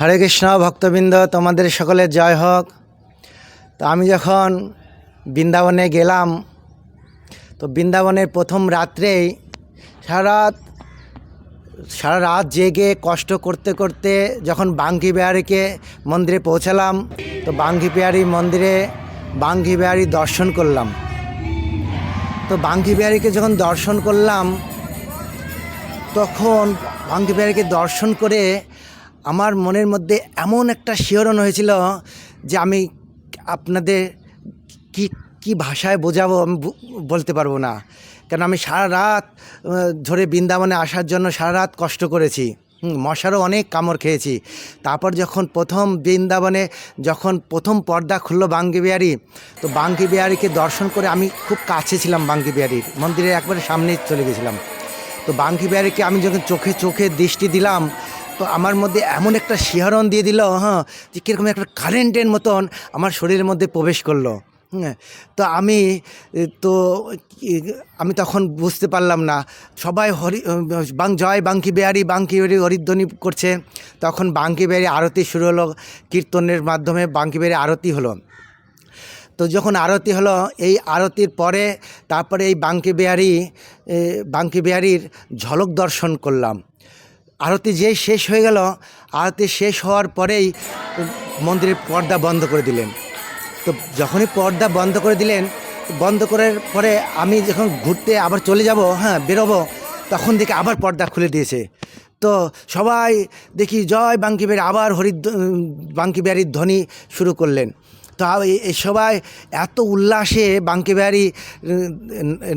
হরে কৃষ্ণ, ভক্তবৃন্দ, তোমাদের সকলের জয় হোক। তো আমি যখন বৃন্দাবনে গেলাম, তো বৃন্দাবনের প্রথম রাত্রেই সারা রাত সারা রাত জেগে কষ্ট করতে করতে যখন বাঙ্কি বিহারীকে মন্দিরে পৌঁছালাম, তো বাঙ্কি বিহারী মন্দিরে বাঙ্কি বিহারী দর্শন করলাম। তো বাঙ্কি বিহারীকে যখন দর্শন করলাম, তখন বাঙ্কি বিহারীকে দর্শন করে আমার মনের মধ্যে এমন একটা শিহরণ হয়েছিল যে আমি আপনাদের কি কি ভাষায় বোঝাবো আমি বলতে পারব না। কেন আমি সারা রাত ধরে বৃন্দাবনে আসার জন্য সারা রাত কষ্ট করেছি। মশারও অনেক কামড় খেয়েছি। তারপর যখন প্রথম বৃন্দাবনে, যখন প্রথম পর্দা খুললো বাঙ্গি বিহারি, তো বাঙ্গি বিহারিকে দর্শন করে আমি খুব কাছে ছিলাম বাঙ্গি বিহারির। মন্দিরের একবারে সামনে চলে গেছিলাম। তো বাঙ্কি বিহারিকে আমি যখন চোখে চোখে দৃষ্টি দিলাম তো আমার মধ্যে এমন একটা শিহরণ দিয়ে দিল হ্যাঁ যে কীরকম একটা কারেন্টের মতন আমার শরীরের মধ্যে প্রবেশ করল। হ্যাঁ তো আমি তো আমি তখন বুঝতে পারলাম না। সবাই হরি, বাং, জয় বাঙ্কি বিহারি বাঙ্কি বিহারি হরিধ্বনি করছে। তখন বাঙ্কি বিহারি আরতি শুরু হলো, কীর্তনের মাধ্যমে বাঙ্কি বিহারি আরতি হলো। তো যখন আরতি হলো, এই আরতির পরে তারপরে এই বাঙ্কি বিহারি বাঙ্কি বিহারির ঝলক দর্শন করলাম। আরতি যেই শেষ হয়ে গেল, আরতি শেষ হওয়ার পরেই মন্দিরের পর্দা বন্ধ করে দিলেন। তো যখনই পর্দা বন্ধ করে দিলেন, বন্ধ করার পরে আমি যখন ঘুরতে আবার চলে যাব হ্যাঁ বেরোবো, তখন দেখি আবার পর্দা খুলে দিয়েছে। তো সবাই দেখি জয় বাঙ্কি বিহারি আবার হরি বাঙ্কি বিহারির ধ্বনি শুরু করলেন। তো সবাই এত উল্লাসে বাঙ্কি বিহারি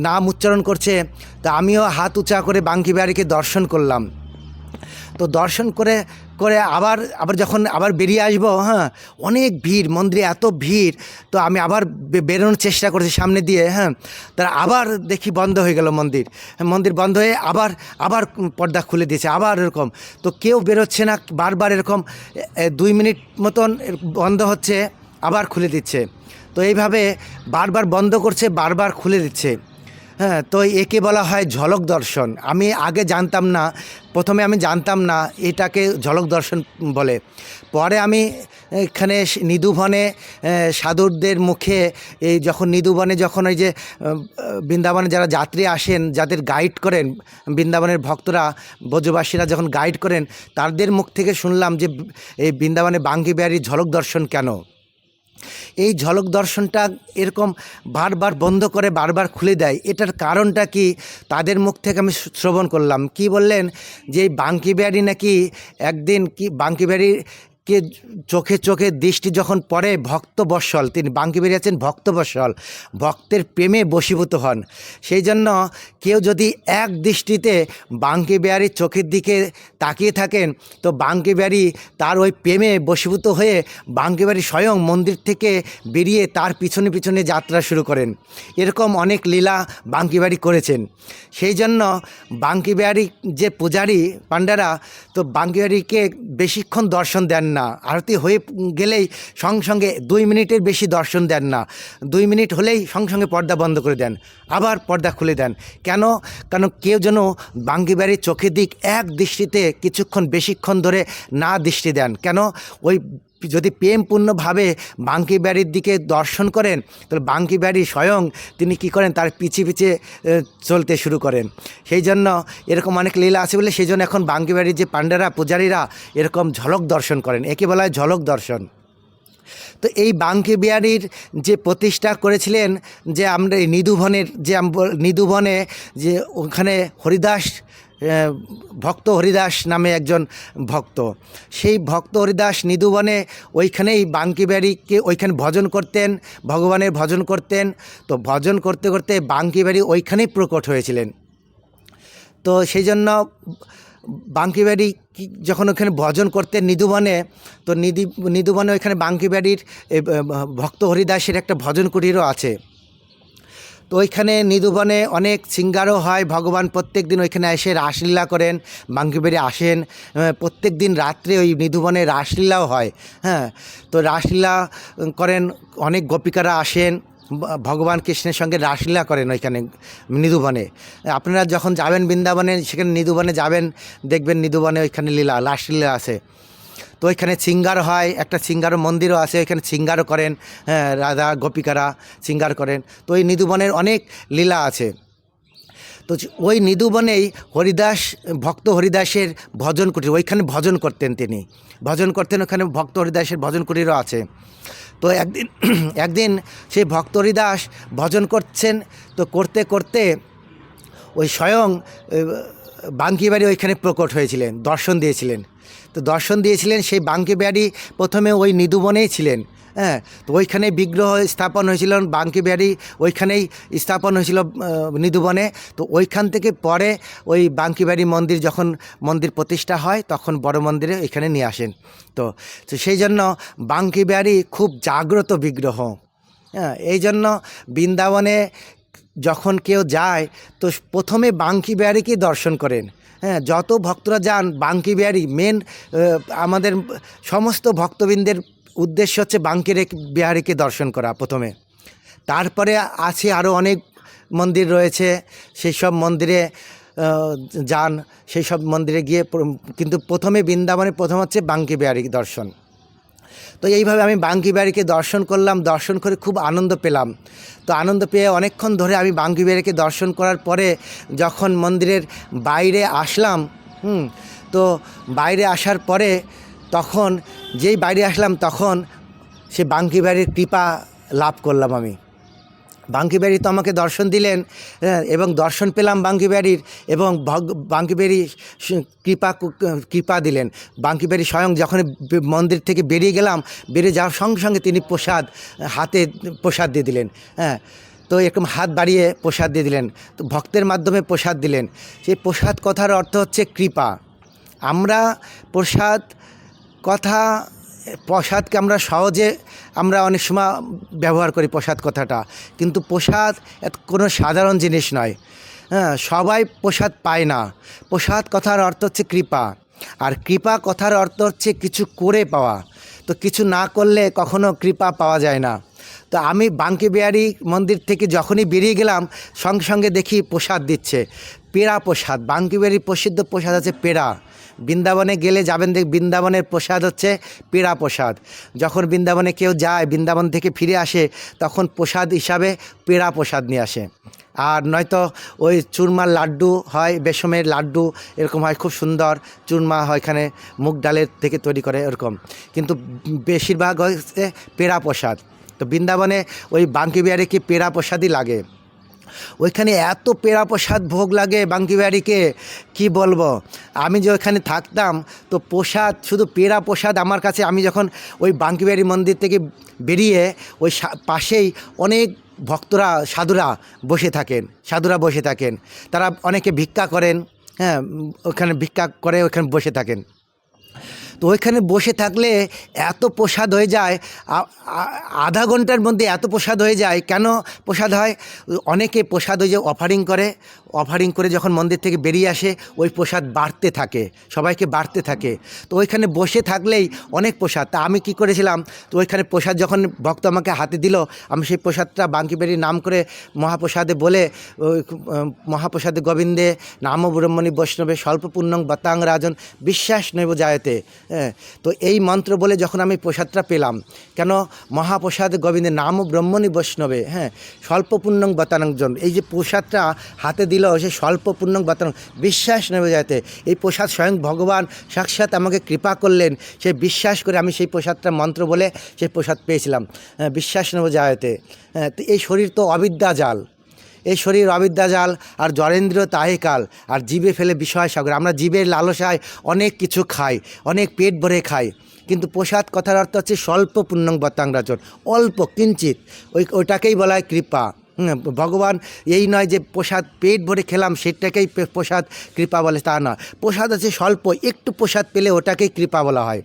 নাম উচ্চারণ করছে, তা আমিও হাত উঁচা করে বাঙ্কি বিহারিকে দর্শন করলাম। তো দর্শন করে করে আবার আবার যখন আবার বেরিয়ে আসব হ্যাঁ অনেক ভিড় মন্দিরে এত ভিড় তো আমি আবার বেরোনোর চেষ্টা করছি সামনে দিয়ে হ্যাঁ তার আবার দেখি বন্ধ হয়ে গেল মন্দির। হ্যাঁ, মন্দির বন্ধ হয়ে আবার আবার পর্দা খুলে দিয়েছে আবার এরকম। তো কেউ বেরোচ্ছে না বারবার এরকম দুই মিনিট মতন বন্ধ হচ্ছে আবার খুলে দিচ্ছে। তো এইভাবে বারবার বন্ধ করছে বারবার খুলে দিচ্ছে। হ্যাঁ তো একে বলা হয় ঝলক দর্শন। আমি আগে জানতাম না প্রথমে আমি জানতাম না এটাকে ঝলক দর্শন বলে। পরে আমি এখানে নিধুবনে আহ, সাধুরদের মুখে এই যখন নিধুবনে যখন ওই যে বৃন্দাবনে যারা যাত্রী আসেন যাদের গাইড করেন বৃন্দাবনের ভক্তরা ব্রজবাসীরা যখন গাইড করেন তাদের মুখ থেকে শুনলাম যে এই বৃন্দাবনে বাঙ্গি ঝলক দর্শন কেন? এই ঝলক দর্শনটা এরকম বারবার বন্ধ করে বারবার খুলে দেয়। এটার কারণটা কি? তাদের মুখ থেকে আমি শ্রবণ করলাম। কি বললেন? যে এই বাঙ্কি বিহারি নাকি একদিন কি বাঙ্কি বিহারি কে চোখে চোখে দৃষ্টি যখন পড়ে ভক্তবৎসল তিনি বাঙ্কি বেরিয়ে আছেন ভক্তবৎসল ভক্তের প্রেমে বশীভূত হন। সেই জন্য কেউ যদি এক দৃষ্টিতে বাঙ্কি বিহারির চোখের দিকে তাকিয়ে থাকেন, তো বাঙ্কি বিহারি তার ওই প্রেমে বশীভূত হয়ে বাঙ্কি বিহারি স্বয়ং মন্দির থেকে বেরিয়ে তার পিছনে পিছনে যাত্রা শুরু করেন। এরকম অনেক লীলা বাঙ্কি বিহারি করেছেন। সেই জন্য বাঙ্কি বিহারি যে পূজারী পাণ্ডারা, তো বাঙ্কি বিহারিকে বেশিক্ষণ দর্শন দেন না। আরতি হয়ে গেলেই সঙ্গে সঙ্গে দুই মিনিটের বেশি দর্শন দেন না। দুই মিনিট হলেই সঙ্গে সঙ্গে পর্দা বন্ধ করে দেন। আবার পর্দা খুলে দেন। কেন? কারণ কেউ যেন বাঙ্গিবাড়ির চোখের দিক এক দৃষ্টিতে কিছুক্ষণ, বেশিক্ষণ ধরে না দৃষ্টি দেন। কেন? ওই যদি প্রেমপূর্ণভাবে বাঙ্কি ব্যারির দিকে দর্শন করেন, তাহলে বাঙ্কি ব্যারি স্বয়ং তিনি কি করেন? তার পিছে পিছে চলতে শুরু করেন। সেই জন্য এরকম অনেক লীলা আছে বলে সেই জন্য এখন বাঙ্কি ব্যারির যে পাণ্ডারা, পূজারীরা এরকম ঝলক দর্শন করেন। একে বলা ঝলক দর্শন। তো এই বাঙ্কি বিহারীর যে প্রতিষ্ঠা করেছিলেন, যে আমরা এই নিধুবনের, যে নিধুবনে যে ওখানে হরিদাস ভক্ত হরিদাস নামে একজন ভক্ত। সেই ভক্ত হরিদাস নিধুবনে ওইখানেই বাঙ্কি বিহারীকে ওইখানে ভজন করতেন, ভগবানের ভজন করতেন। তো ভজন করতে করতে বাঙ্কি বিহারী ওইখানেই প্রকট হয়েছিলেন। তো সেই জন্য বাঙ্কিবাড়ি যখন ওখানে ভজন করতেন নিধুবনে, তো নিধি, নিধুবনে ওইখানে বাঙ্কিবাড়ির ভক্ত হরিদাসের একটা ভজন কুটিরও আছে। তো ওইখানে নিধুবনে অনেক সিঙ্গারও হয়। ভগবান প্রত্যেক দিন ওইখানে এসে রাসলীলা করেন, বাঙ্কিবাড়ি আসেন। প্রত্যেক দিন রাত্রে ওই নিধুবনে রাসলীলাও হয়। হ্যাঁ তো রাসলীলা করেন, অনেক গোপিকারা আসেন ভগবান কৃষ্ণের সঙ্গে রাসলীলা করেন ওইখানে নিধুবনে। আপনারা যখন যাবেন বৃন্দাবনে, সেখানে নিধুবনে যাবেন, দেখবেন নিধুবনে ওইখানে লীলা, রাসলীলা আছে। তো ওইখানে সিঙ্গার হয়, একটা সিঙ্গারও মন্দিরও আছে ওইখানে সিঙ্গারও করেন হ্যাঁ রাধা গোপিকারা সিঙ্গার করেন। তো ওই নিধুবনের অনেক লীলা আছে। তো ওই নিধুবনেই হরিদাস, ভক্ত হরিদাসের ভজন কুটির, ওইখানে ভজন করতেন তিনি। ভজন করতেন, ওখানে ভক্ত হরিদাসের ভজন কুটিরও আছে। তো একদিন একদিন সেই ভক্ত হরিদাস ভজন করছেন, তো করতে করতে ওই স্বয়ং বাঙ্কি বাড়ি ওইখানে প্রকট হয়েছিলেন, দর্শন দিয়েছিলেন। তো দর্শন দিয়েছিলেন, সেই বাঙ্কি বাড়ি প্রথমে ওই নিদুবনেই ছিলেন হ্যাঁ? তো ওইখানে বিগ্রহ স্থাপন হয়েছিল, বাঙ্কি বাড়ি ওইখানেই স্থাপন হয়েছিল নিদুবনে তো ওইখান থেকে পরে ওই বাঙ্কি বাড়ি মন্দির যখন মন্দির প্রতিষ্ঠা হয়, তখন বড় মন্দিরে এখানে নিয়ে আসেন। তো তো সেই জন্য বাঙ্কি বাড়ি খুব জাগ্রত বিগ্রহ হ্যাঁ? এই জন্য বৃন্দাবনে যখন কেউ যায়, তো প্রথমে বাঙ্কি বিহারীকে দর্শন করেন। হ্যাঁ যত ভক্তরা যান বাঙ্কি বিহারী মেন আমাদের সমস্ত ভক্তবৃন্দের উদ্দেশ্য হচ্ছে বাঙ্কি রে- বিহারীকে দর্শন করা প্রথমে। তারপরে আছে আরও অনেক মন্দির রয়েছে সেই সব মন্দিরে যান সেই সব মন্দিরে গিয়ে কিন্তু প্রথমে বৃন্দাবনে প্রথম হচ্ছে বাঙ্কি বিহারী দর্শন। তো এইভাবে আমি বাঙ্কি বাড়িকে দর্শন করলাম, দর্শন করে খুব আনন্দ পেলাম। তো আনন্দ পেয়ে অনেকক্ষণ ধরে আমি বাঙ্কি বাড়িকে দর্শন করার পরে যখন মন্দিরের বাইরে আসলাম, হুম, তো বাইরে আসার পরে তখন, যেই বাইরে আসলাম তখন সে বাঙ্কি বাড়ির কৃপা লাভ করলাম আমি। বাঙ্কি বাড়ি তো আমাকে দর্শন দিলেন হ্যাঁ, এবং দর্শন পেলাম বাঙ্কি বাড়ির এবং ভগ বাঙ্কি বাড়ি কৃপা কৃপা দিলেন। বাঙ্কি বাড়ি স্বয়ং যখন মন্দির থেকে বেরিয়ে গেলাম বেরিয়ে যাওয়ার সঙ্গে সঙ্গে তিনি প্রসাদ হাতে প্রসাদ দিয়ে দিলেন হ্যাঁ। তো এরকম হাত বাড়িয়ে প্রসাদ দিয়ে দিলেন তো ভক্তের মাধ্যমে প্রসাদ দিলেন। সেই প্রসাদ কথার অর্থ হচ্ছে কৃপা। আমরা প্রসাদ কথা প্রসাদকে আমরা সহজে, আমরা অনেক সময় ব্যবহার করি প্রসাদ কথাটা। কিন্তু প্রসাদ কোনো সাধারণ জিনিস নয়। হ্যাঁ সবাই প্রসাদ পায় না। প্রসাদ কথার অর্থ হচ্ছে কৃপা। আর কৃপা কথার অর্থ হচ্ছে কিছু করে পাওয়া। তো কিছু না করলে কখনো কৃপা পাওয়া যায় না। তো আমি বাঙ্কি বিহারি মন্দির থেকে যখনই বেরিয়ে গেলাম, সঙ্গে সঙ্গে দেখি প্রসাদ দিচ্ছে। পেড়া প্রসাদ, বাঙ্কি বিহারির প্রসিদ্ধ প্রসাদ আছে পেড়া। বৃন্দাবনে গেলে যাবেন দেখ বৃন্দাবনের প্রসাদ হচ্ছে পেড়া প্রসাদ। যখন বৃন্দাবনে কেউ যায়, বৃন্দাবন থেকে ফিরে আসে, তখন প্রসাদ হিসাবে পেড়া প্রসাদ নিয়ে আসে। আর নয়তো ওই চুরমার লাড্ডু হয়, বেসমের লাড্ডু এরকম হয়, খুব সুন্দর। চুরমা হয় এখানে, মুগ ডালের থেকে তৈরি করে এরকম। কিন্তু বেশিরভাগ হচ্ছে পেড়া প্রসাদ। তো বৃন্দাবনে ওই বাঙ্কি বিহারে কি পেড়া প্রসাদই লাগে? ওইখানে এত পেড়া প্রসাদ ভোগ লাগে বাঙ্কি বাড়িকে, কি বলব? আমি যে ওইখানে থাকতাম, তো প্রসাদ, শুধু পেড়া প্রসাদ আমার কাছে, আমি যখন ওই বাঙ্কি বাড়ি মন্দির থেকে বেরিয়ে ওই পাশেই অনেক ভক্তরা, সাধুরা বসে থাকেন, সাধুরা বসে থাকেন। তারা অনেকে ভিক্ষা করেন হ্যাঁ ওখানে ভিক্ষা করে, ওখানে বসে থাকেন। তো ওইখানে বসে থাকলে এত প্রসাদ হয়ে যায় আধা ঘণ্টার মধ্যে এত প্রসাদ হয়ে যায়। কেন প্রসাদ হয়? অনেকে প্রসাদ ওই যে অফারিং করে অফারিং করে যখন মন্দির থেকে বেরিয়ে আসে, ওই প্রসাদ বাড়তে থাকে, সবাইকে বাড়তে থাকে। তো ওইখানে বসে থাকলেই অনেক প্রসাদ। তা আমি কি করেছিলাম? তো ওইখানে প্রসাদ যখন ভক্ত আমাকে হাতে দিল, আমি সেই প্রসাদটা বাঙ্কিবেরির নাম করে মহাপ্রসাদে বলে ওই মহাপ্রসাদে গোবিন্দে, নাম ব্রহ্মণী বৈষ্ণবে স্বল্প পুণ্যং বতাং রাজন, বিশ্বাস নৈব জায়তে। হ্যাঁ তো এই মন্ত্র বলে যখন আমি প্রসাদটা পেলাম কেন? মহাপ্রসাদ গোবিন্দে নাম ব্রহ্মণী বৈষ্ণবে হ্যাঁ স্বল্প পুণ্যং বতানংজন এই যে প্রসাদটা হাতে দিল সে স্বল্প পুণ্যং বতানং বিশ্বাস নেবে যাতে। এই প্রসাদ স্বয়ং ভগবান সাক্ষাৎ আমাকে কৃপা করলেন সে বিশ্বাস করে আমি সেই প্রসাদটা মন্ত্র বলে সেই প্রসাদ পেয়েছিলাম। হ্যাঁ, বিশ্বাস নেব যাতে। হ্যাঁ তো এই শরীর তো অবিদ্যা জাল। এই শরীর অবিদ্যা জাল আর জরেন্দ্র তাহে কাল আর জীবে ফেলে বিষয় সাগর। আমরা জীবের লালসায় অনেক কিছু খাই, অনেক পেট ভরে খাই। কিন্তু প্রসাদ কথার অর্থ হচ্ছে স্বল্প পুণ্যং বতাংরাচন অল্প, কিঞ্চিত। ওই, ওইটাকেই বলা হয় কৃপা। ভগবান এই নয় যে প্রসাদ পেট ভরে খেলাম, সেটাকেই প্রসাদ কৃপা বলে তা নয়। প্রসাদ আছে স্বল্প, একটু প্রসাদ পেলে ওটাকেই কৃপা বলা হয়।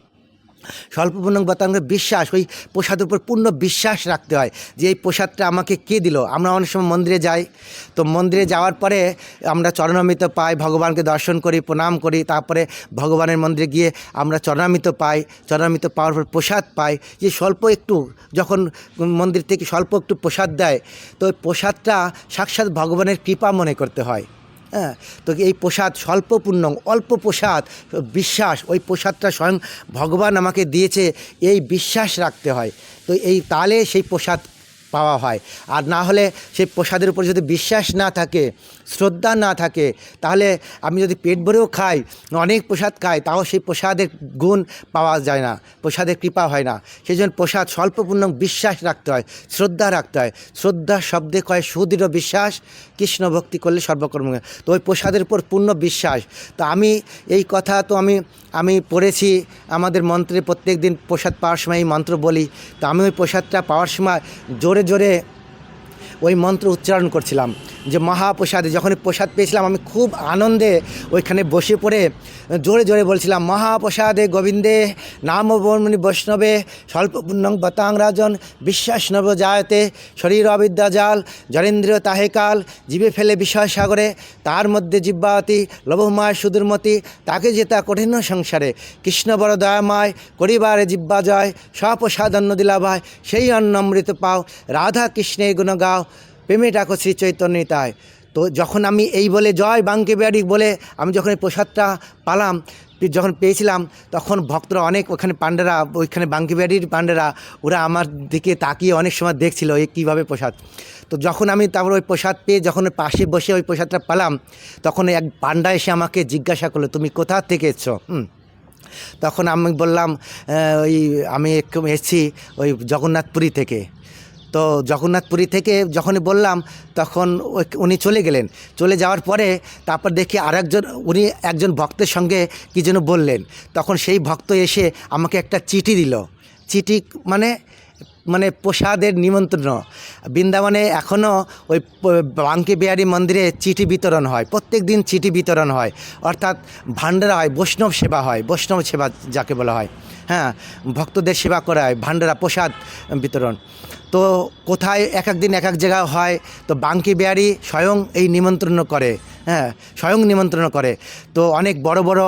স্বল্পপূর্ণ বতাঙ্গ বিশ্বাস, ওই প্রসাদের উপর পূর্ণ বিশ্বাস রাখতে হয় যে এই প্রসাদটা আমাকে কে দিল? আমরা অনেক সময় মন্দিরে যাই, তো মন্দিরে যাওয়ার পরে আমরা চরণামৃত পাই, ভগবানকে দর্শন করি, প্রণাম করি, তারপরে ভগবানের মন্দিরে গিয়ে আমরা চরণামৃত পাই, চরণামৃত পাওয়ার পর প্রসাদ পাই, যে স্বল্প একটু, যখন মন্দির থেকে স্বল্প একটু প্রসাদ দেয়, তো ওই প্রসাদটা সাক্ষাৎ ভগবানের কৃপা মনে করতে হয়। হ্যাঁ তো এই প্রসাদ স্বল্প পূর্ণ, অল্প প্রসাদ, বিশ্বাস, ওই প্রসাদটা স্বয়ং ভগবান আমাকে দিয়েছে, এই বিশ্বাস রাখতে হয়। তো এই তালে সেই প্রসাদ পাওয়া হয়। আর না হলে সেই প্রসাদের উপর যদি বিশ্বাস না থাকে, শ্রদ্ধা না থাকে, তাহলে আমি যদি পেট ভরেও খাই, অনেক প্রসাদ খাই, তাও সেই প্রসাদের গুণ পাওয়া যায় না, প্রসাদের কৃপা হয় না। সেই জন্য প্রসাদ স্বল্পপূর্ণ বিশ্বাস রাখতে হয়, শ্রদ্ধা রাখতে হয়। শ্রদ্ধা শব্দে কয়, সুদৃঢ় বিশ্বাস, কৃষ্ণ ভক্তি করলে সর্বকর্ম তো ওই প্রসাদের উপর পূর্ণ বিশ্বাস। তো আমি, এই কথা তো আমি আমি পড়েছি, আমাদের মন্ত্রে প্রত্যেক দিন প্রসাদ পাওয়ার সময় এই মন্ত্র বলি। তো আমি ওই প্রসাদটা পাওয়ার সময় জোরে জোরে জোরে ওই মন্ত্র উচ্চারণ করছিলাম যে মহাপ্রসাদে যখন প্রসাদ পেয়েছিলাম, আমি খুব আনন্দে ওইখানে বসে পড়ে জোরে জোরে বলছিলাম, মহাপ্রসাদে গোবিন্দে, নাম বর্মণি বৈষ্ণবে স্বল্পপূর্ণং বতাং রাজন, বিশ্বাস নব জায়তে, শরীর অবিদ্যা জাল জরেন্দ্রীয় তাহেকাল জীবে ফেলে বিষয় সাগরে, তার মধ্যে জিব্বাতি লবহমায় সুদূরমতি, তাকে যেতা কঠিন সংসারে, কৃষ্ণ বড় দয়াময়, করিবারে জিব্বা জয়, স্বপ্রসাদ অন্ন দিলা ভাই, সেই অন্ন অমৃত পাও, রাধা কৃষ্ণে গুণ গাও, প্রেমে ডাকো শ্রী চৈতন্যতায় তো যখন আমি এই বলে, জয় বাঙ্কে বিহারি বলে আমি যখন এই প্রসাদটা পালাম, যখন পেয়েছিলাম, তখন ভক্তরা অনেক ওখানে পাণ্ডেরা, ওইখানে বাঙ্কি বিহারির পাণ্ডেরা, ওরা আমার দিকে তাকিয়ে অনেক সময় দেখছিল এই কীভাবে প্রসাদ। তো যখন আমি তারপর ওই প্রসাদ পেয়ে, যখন পাশে বসে ওই প্রসাদটা পেলাম, তখন এক পাণ্ডা এসে আমাকে জিজ্ঞাসা করল, তুমি কোথা থেকে এসছো? হুম। তখন আমি বললাম ওই আমি এসেছি ওই জগন্নাথপুরী থেকে। তো জগন্নাথপুরী থেকে যখনই বললাম, তখন উনি চলে গেলেন। চলে যাওয়ার পরে তারপর দেখি আরেকজন, উনি একজন ভক্তের সঙ্গে কী যেন বললেন। তখন সেই ভক্ত এসে আমাকে একটা চিঠি দিল। চিঠি মানে মানে প্রসাদের নিমন্ত্রণ। বৃন্দাবনে এখনও ওই বাঙ্কি বিহারী মন্দিরে চিঠি বিতরণ হয়। প্রত্যেক দিন চিঠি বিতরণ হয়। অর্থাৎ ভান্ডারা হয়, বৈষ্ণব সেবা হয়, বৈষ্ণব সেবা যাকে বলা হয়। হ্যাঁ ভক্তদের সেবা করা হয় ভান্ডারা প্রসাদ বিতরণ। তো কোথায় এক এক দিন এক এক জায়গায় হয়, তো বাঙ্কি বিহারি স্বয়ং এই নিমন্ত্রণ করে। হ্যাঁ স্বয়ং নিমন্ত্রণ করে। তো অনেক বড় বড়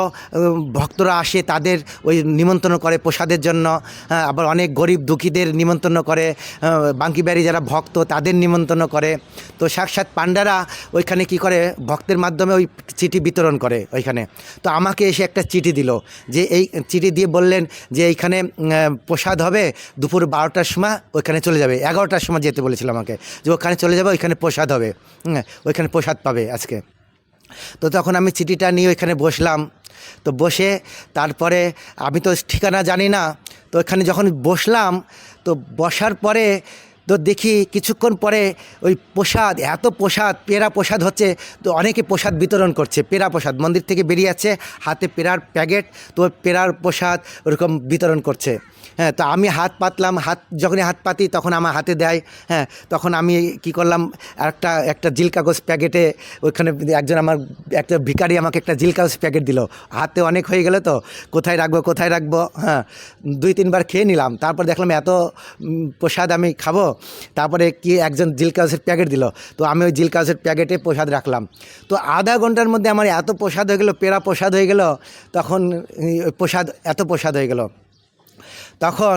ভক্তরা আসে তাদের ওই নিমন্ত্রণ করে প্রসাদের জন্য। হ্যাঁ, আবার অনেক গরিব দুঃখীদের নিমন্ত্রণ করে। আহ, বাঙ্কি বিহারি যারা ভক্ত তাদের নিমন্ত্রণ করে। তো সাক্ষাৎ পাণ্ডারা ওইখানে কি করে? ভক্তের মাধ্যমে ওই চিঠি বিতরণ করে ওইখানে। তো আমাকে এসে একটা চিঠি দিল যে এই চিঠি দিয়ে বললেন যে এইখানে প্রসাদ হবে দুপুর বারোটার সময় ওইখানে চলে যাবে। এগারোটার সময় যেতে বলেছিল আমাকে। যে ওখানে চলে যাবে ওইখানে প্রসাদ হবে। হুম, ওইখানে প্রসাদ পাবে আজকে। তো তখন আমি চিঠিটা নিয়ে ওইখানে বসলাম। তো বসে তারপরে আমি তো ঠিকানা জানি না। তো ওইখানে যখন বসলাম, তো বসার পরে তো দেখি কিছুক্ষণ পরে ওই প্রসাদ, এত প্রসাদ পেরা প্রসাদ হচ্ছে, তো অনেকে প্রসাদ বিতরণ করছে পেরা প্রসাদ। মন্দির থেকে বেরিয়ে যাচ্ছে হাতে পেরার প্যাকেট, তো পেরার প্রসাদ ওরকম বিতরণ করছে। হ্যাঁ তো আমি হাত পাতলাম, হাত, যখনই হাত পাতি তখন আমার হাতে দেয় হ্যাঁ তখন আমি কি করলাম, একটা একটা জিল কাগজ প্যাকেটে ওইখানে একজন আমার, একটা ভিখারি আমাকে একটা জিল কাগজ প্যাকেট দিল। হাতে অনেক হয়ে গেল তো, কোথায় রাখব কোথায় রাখব হ্যাঁ দুই, তিনবার খেয়ে নিলাম। তারপর দেখলাম এত প্রসাদ আমি খাব তারপরে কি একজন জিল কাগজের প্যাকেট দিল। তো আমি ওই জিল কাগজের প্যাকেটে প্রসাদ রাখলাম। তো আধা ঘণ্টার মধ্যে আমার এত প্রসাদ হয়ে গেলো পেরা প্রসাদ হয়ে গেল, তখন প্রসাদ, এত প্রসাদ হয়ে গেল। তখন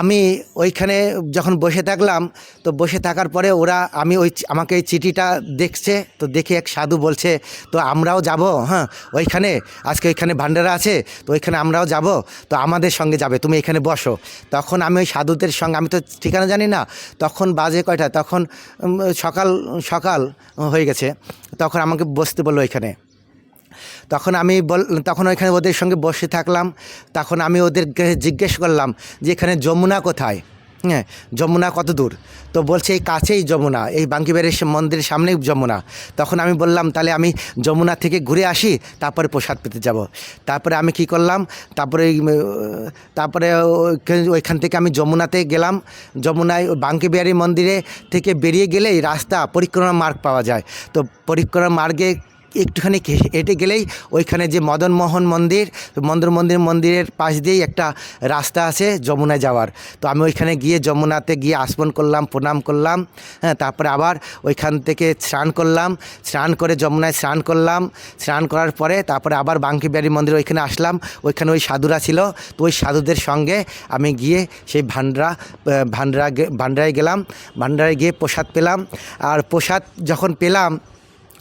আমি ওইখানে যখন বসে থাকলাম, তো বসে থাকার পরে ওরা আমি ওই আমাকে এই চিঠিটা দেখছে, তো দেখে এক সাধু বলছে, তো আমরাও যাব হ্যাঁ ওইখানে, আজকে ওইখানে ভান্ডারা আছে, তো ওইখানে আমরাও যাব, তো আমাদের সঙ্গে যাবে, তুমি এখানে বসো। তখন আমি ওই সাধুদের সঙ্গে, আমি তো ঠিকানা জানি না, তখন বাজে কয়টা, তখন সকাল সকাল, হয়ে গেছে, তখন আমাকে বসতে বলল এখানে তখন আমি বল, তখন ওইখানে ওদের সঙ্গে বসে থাকলাম। তখন আমি ওদেরকে জিজ্ঞেস করলাম যে, এখানে যমুনা কোথায়? হ্যাঁ যমুনা কত দূর? তো বলছে, এই কাছেই যমুনা, এই বাঙ্কিবাড়ির মন্দিরের সামনেই যমুনা। তখন আমি বললাম, তাহলে আমি যমুনা থেকে ঘুরে আসি, তারপরে প্রসাদ পেতে যাব। তারপরে আমি কি করলাম, তারপরে তারপরে ওইখান থেকে আমি যমুনাতে গেলাম। যমুনায় বাঙ্কিবিহারী মন্দিরে থেকে বেরিয়ে গেলেই রাস্তা পরিক্রমা মার্গ পাওয়া যায়। তো পরিক্রমা মার্গে একটুখানি হেঁটে গেলেই ওইখানে যে মদনমোহন মন্দির মন্দর মন্দির মন্দিরের পাশ দিয়েই একটা রাস্তা আছে যমুনায় যাওয়ার। তো আমি ওইখানে গিয়ে যমুনাতে গিয়ে আসমন করলাম, প্রণাম করলাম হ্যাঁ তারপরে আবার ওইখান থেকে স্নান করলাম। স্নান করে যমুনায় স্নান করলাম। স্নান করার পরে তারপরে আবার বাঙ্কিবিহারী মন্দির ওইখানে আসলাম। ওইখানে ওই সাধুরা ছিল। তো ওই সাধুদের সঙ্গে আমি গিয়ে সেই ভান্ডারা ভান্ডারা ভান্ডারায় গেলাম। ভান্ডারায় গিয়ে প্রসাদ পেলাম। আর প্রসাদ যখন পেলাম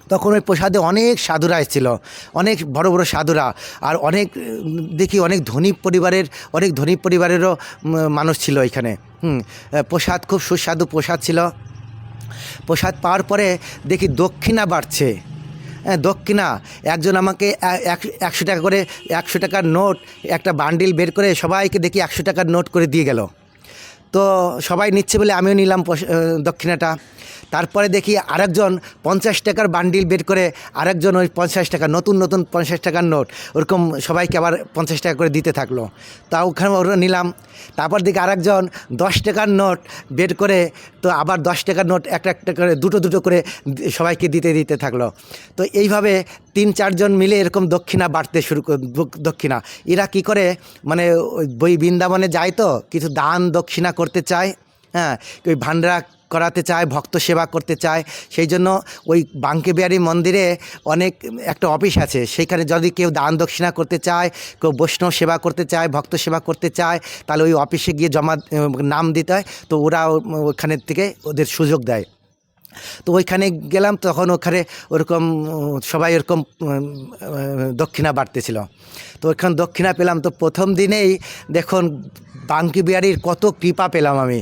তখন ওই প্রসাদে অনেক সাধুরা এসেছিল, অনেক বড় বড় সাধুরা, আর অনেক, দেখি অনেক ধনী পরিবারের, অনেক ধনী পরিবারেরও মানুষ ছিল এখানে। হুম প্রসাদ, খুব সুস্বাদু প্রসাদ ছিল। প্রসাদ পাওয়ার পরে দেখি দক্ষিণা বাড়ছে। হ্যাঁ দক্ষিণা, একজন আমাকে এক- একশো টাকা করে, একশো টাকার নোট, একটা বান্ডিল বের করে সবাইকে দেখি একশো টাকার নোট করে দিয়ে গেল। তো সবাই নিচ্ছে বলে আমিও নিলাম দক্ষিণাটা। তারপরে দেখি আরেকজন পঞ্চাশ টাকার বান্ডিল বের করে আরেকজন ওই পঞ্চাশ টাকা, নতুন নতুন পঞ্চাশ টাকার নোট। ওরকম সবাইকে আবার পঞ্চাশ টাকা করে দিতে থাকল। তা ওখানে ওরা নিলাম। তারপর দেখি আরেকজন দশ টাকার নোট বের করে, তো আবার দশ টাকার নোট একটা একটা করে, দুটো দুটো করে সবাইকে দিতে দিতে থাকল। তো এইভাবে তিন, চারজন মিলে এরকম দক্ষিণা বাড়তে শুরু দক্ষিণা। এরা কি করে? মানে ওই বৃন্দাবনে যায় তো, কিছু দান দক্ষিণা করতে চায়। হ্যাঁ ওই ভান্ডারা করাতে চায়, ভক্ত সেবা করতে চায়। সেই জন্য ওই বাঙ্কে বিহারী মন্দিরে অনেক একটা অফিস আছে। সেইখানে যদি কেউ দান দক্ষিণা করতে চায়, কেউ বৈষ্ণব সেবা করতে চায়, ভক্ত সেবা করতে চায়, তাহলে ওই অফিসে গিয়ে জমা নাম দিতে হয়। তো ওরা ওখানের থেকে ওদের সুযোগ দেয়। তো ওইখানে গেলাম, তখন ওখানে ওরকম, সবাই ওরকম দক্ষিণা বাড়তেছিল। তো ওইখানে দক্ষিণা পেলাম। তো প্রথম দিনেই দেখুন বাঙ্কি বিহারির কত কৃপা পেলাম আমি।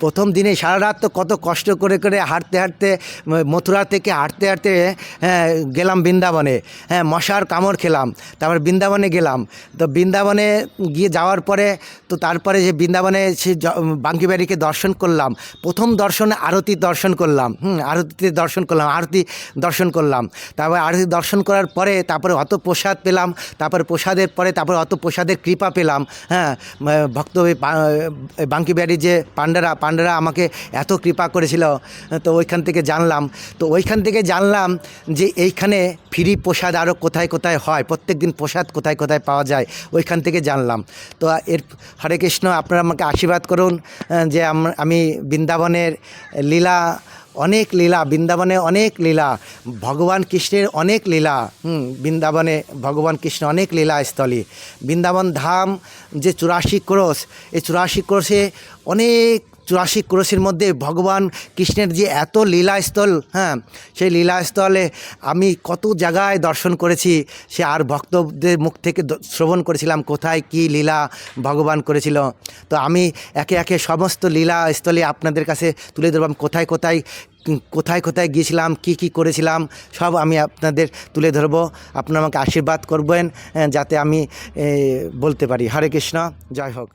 প্রথম দিনে সারা রাত তো কত কষ্ট করে করে হাঁটতে হাঁটতে মথুরা থেকে হাঁটতে হাঁটতে হ্যাঁ গেলাম বৃন্দাবনে। হ্যাঁ মশার কামড় খেলাম, তারপর বৃন্দাবনে গেলাম। তো বৃন্দাবনে গিয়ে যাওয়ার পরে, তো তারপরে যে বৃন্দাবনে সে বাঙ্কিবাড়িকে দর্শন করলাম। প্রথম দর্শনে আরতি দর্শন করলাম, হুম, আরতিতে দর্শন করলাম, আরতি দর্শন করলাম। তারপর আরতি দর্শন করার পরে, তারপরে অত প্রসাদ পেলাম, তারপরে প্রসাদের পরে, তারপরে অত প্রসাদের কৃপা পেলাম হ্যাঁ ভক্ত ওই পা- এই বাঙ্কি বিহারী যে পান্ডারা পান্ডারা আমাকে এত কৃপা করেছিল, তো ওইখান থেকে জানলাম। তো ওইখান থেকে জানলাম যে এইখানে ফ্রি প্রসাদ আরও কোথায় কোথায় হয় প্রত্যেক দিন প্রসাদ কোথায় কোথায় পাওয়া যায়, ওইখান থেকে জানলাম। তো এর হরে কৃষ্ণ, আপনারা আমাকে আশীর্বাদ করুন যে আমি বৃন্দাবনের লীলা, অনেক লীলা, বৃন্দাবনে অনেক লীলা, ভগবান কৃষ্ণের অনেক লীলা, হুম, বৃন্দাবনে ভগবান কৃষ্ণ অনেক লীলা স্থলী। বৃন্দাবন ধাম যে চুরাশি ক্রোশ, এই চুরাশি ক্রোশে অনেক চুরাশি ক্রোশের মধ্যে ভগবান কৃষ্ণের যে এত লীলাস্থল হ্যাঁ সেই লীলাস্থলে আমি কত জায়গায় দর্শন করেছি, সে আর ভক্তদের মুখ থেকে শ্রবণ করেছিলাম কোথায় কি লীলা ভগবান করেছিল। তো আমি একে একে সমস্ত লীলাস্থলে আপনাদের কাছে তুলে ধরলাম কোথায় কোথায় কোথায় কোথায় গিয়েছিলাম, কি কি করেছিলাম, সব আমি আপনাদের তুলে ধরবো। আপনারা আমাকে আশীর্বাদ করবেন যাতে আমি বলতে পারি। হরে কৃষ্ণ, জয় হোক।